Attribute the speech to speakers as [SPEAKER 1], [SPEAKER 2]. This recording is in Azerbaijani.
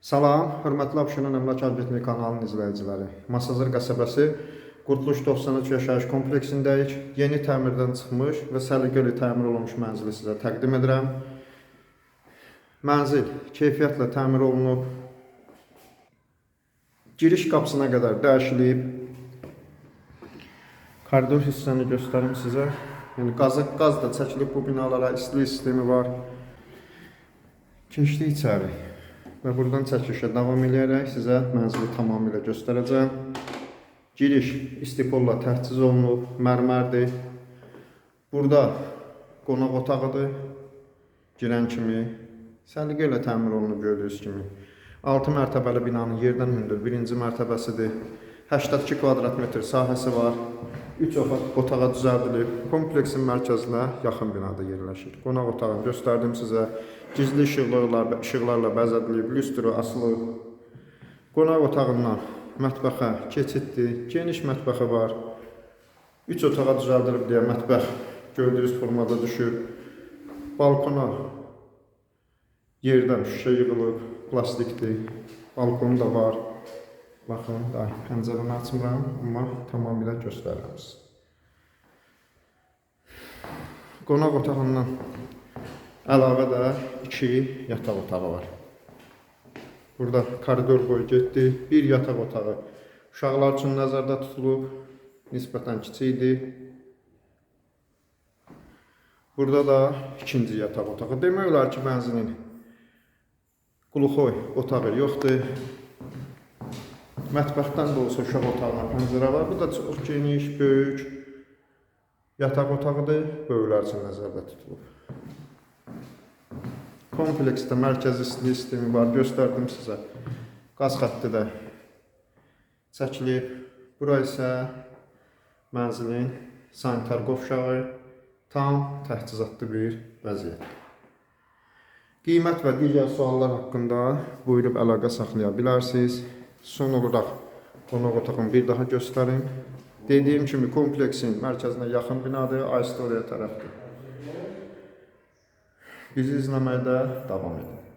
[SPEAKER 1] Salam, hörmətli Abşeron Əmlak Agentliyi kanalının izləyiciləri. Masazır qəsəbəsi Qurtuluş 93 yaşayış kompleksindəyik. Yeni təmirdən çıxmış və səliqəli təmir olunmuş mənzili sizə təqdim edirəm. Mənzil keyfiyyətlə təmir olunub. Giriş qapısına qədər dəyişilib. Koridor hissəni göstərim sizə. Yəni qazı qaz da çəkilib bu binalara, istilik sistemi var. Keçdik içəri. Və buradan çəkilişə davam edərək sizə mənzili tamamilə göstərəcəm. Giriş istipolla təchiz olunub, mərmərdir. Burada qonaq otağıdır. Girən kimi səliqə ilə təmir olunub gördüyünüz kimi. 6 mərtəbəli binanın yerdən hündür birinci mərtəbəsidir. 82 kvadrat metr sahəsi var. 3 otağa düzəldilib. Kompleksin mərkəzinə yaxın binada yerləşir. Qonaq otağını göstərdim sizə. Gizli işıqlarla, işıqlarla bəzədilib, lüstru asılıb. Qonaq otağından mətbəxə keçiddir. Geniş mətbəxi var. 3 otağa düzəldilib deyə mətbəx gördüyünüz formada düşür. Balkona yerdən şüşə yığılıb, plastikdir. Balkonu da var. Baxın, da pəncərəni açmıram, amma tamamilə göstərirəm sizə. Qonaq otağından əlavə də iki yataq otağı var. Burada koridor boyu getdi. Bir yataq otağı uşaqlar üçün nəzərdə tutulub, nisbətən kiçikdir. Burada da ikinci yataq otağı. Demək olar ki, mənzilin quluxoy otağı yoxdur. Mətbəxdən də olsa uşaq otağına pəncərə var. Bu da çox geniş, böyük yataq otağıdır. Böyüklər üçün nəzərdə tutulub. Kompleksdə mərkəzi istilik sistemi var. Göstərdim sizə. Qaz xətti də çəkilib. Bura isə mənzilin sanitar qovşağı tam təchizatlı bir vəziyyət. Qiymət və digər suallar haqqında buyurub əlaqə saxlaya bilərsiniz. Son olaraq qonaq otağını bir daha göstərim. Dediyim kimi kompleksin mərkəzinə yaxın binadır, Aystoriya tərəfdir. Bizi izləməkdə davam edin.